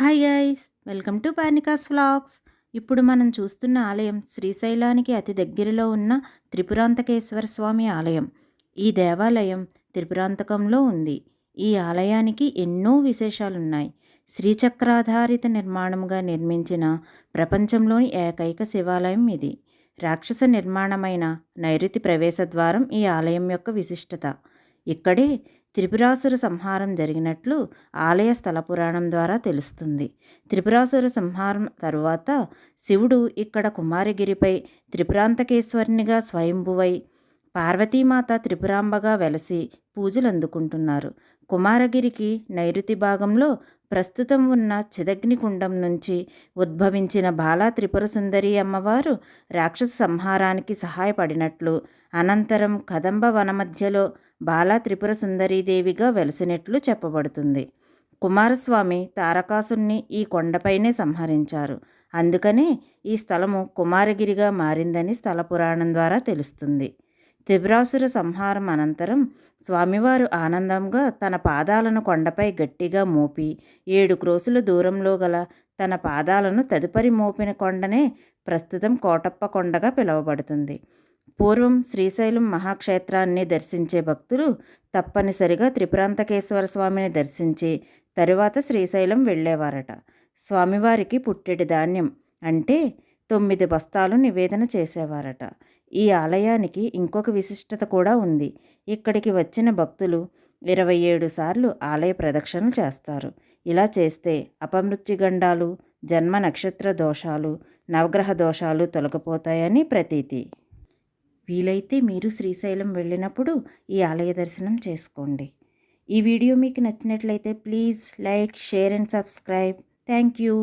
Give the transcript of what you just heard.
Hi guys welcome to Parnika's vlogs. ఇప్పుడు మనం చూస్తున్న ఆలయం శ్రీశైలానికి అతి దగ్గరలో ఉన్న త్రిపురాంతకేశ్వర స్వామి ఆలయం. ఈ దేవాలయం త్రిపురాంతకంలో ఉంది. ఈ ఆలయానికి ఎన్నో విశేషాలున్నాయి. శ్రీచక్రాధారిత నిర్మాణముగా నిర్మించిన ప్రపంచంలోని ఏకైక శివాలయం ఇది. రాక్షస నిర్మాణమైన నైరుతి ప్రవేశ ద్వారం ఈ ఆలయం యొక్క విశిష్టత. ఇక్కడే త్రిపురాసుర సంహారం జరిగినట్లు ఆలయ స్థల పురాణం ద్వారా తెలుస్తుంది. త్రిపురాసుర సంహారం తరువాత శివుడు ఇక్కడ కుమారగిరిపై త్రిపురాంతకేశ్వరునిగా స్వయంభువై పార్వతీమాత త్రిపురాంబగా వెలసి పూజలు అందుకుంటున్నారు కుమారగిరికి నైరుతి భాగంలో ప్రస్తుతం ఉన్న చిదగ్నికుండం నుంచి ఉద్భవించిన బాలా త్రిపుర సుందరి అమ్మవారు రాక్షస సంహారానికి సహాయపడినట్లు అనంతరం కదంబ వన మధ్యలో బాలా త్రిపుర సుందరీదేవిగా వెలసినట్లు చెప్పబడుతుంది. కుమారస్వామి తారకాసుని ఈ కొండపైనే సంహరించారు. అందుకనే ఈ స్థలము కుమారగిరిగా మారిందని స్థల పురాణం ద్వారా తెలుస్తుంది. త్రిపురాసుర సంహారం అనంతరం స్వామివారు ఆనందంగా తన పాదాలను కొండపై గట్టిగా మోపి ఏడు క్రోసుల దూరంలో గల తన పాదాలను తదుపరి మోపిన కొండనే ప్రస్తుతం కోటప్ప కొండగా పిలువబడుతుంది. పూర్వం శ్రీశైలం మహాక్షేత్రాన్ని దర్శించే భక్తులు తప్పనిసరిగా త్రిపురాంతకేశ్వర స్వామిని దర్శించి తరువాత శ్రీశైలం వెళ్ళేవారట. స్వామివారికి పుట్టెడి ధాన్యం అంటే తొమ్మిది బస్తాలు నివేదన చేసేవారట. ఈ ఆలయానికి ఇంకొక విశిష్టత కూడా ఉంది. ఇక్కడికి వచ్చిన భక్తులు ఇరవై ఏడు సార్లు ఆలయ ప్రదక్షిణలు చేస్తారు. ఇలా చేస్తే అపమృత్యుగండాలు జన్మ నక్షత్ర దోషాలు నవగ్రహ దోషాలు తొలగిపోతాయని ప్రతీతి. వీలైతే మీరు శ్రీశైలం వెళ్ళినప్పుడు ఈ ఆలయ దర్శనం చేసుకోండి. ఈ వీడియో మీకు నచ్చినట్లయితే please like share and subscribe. Thank you.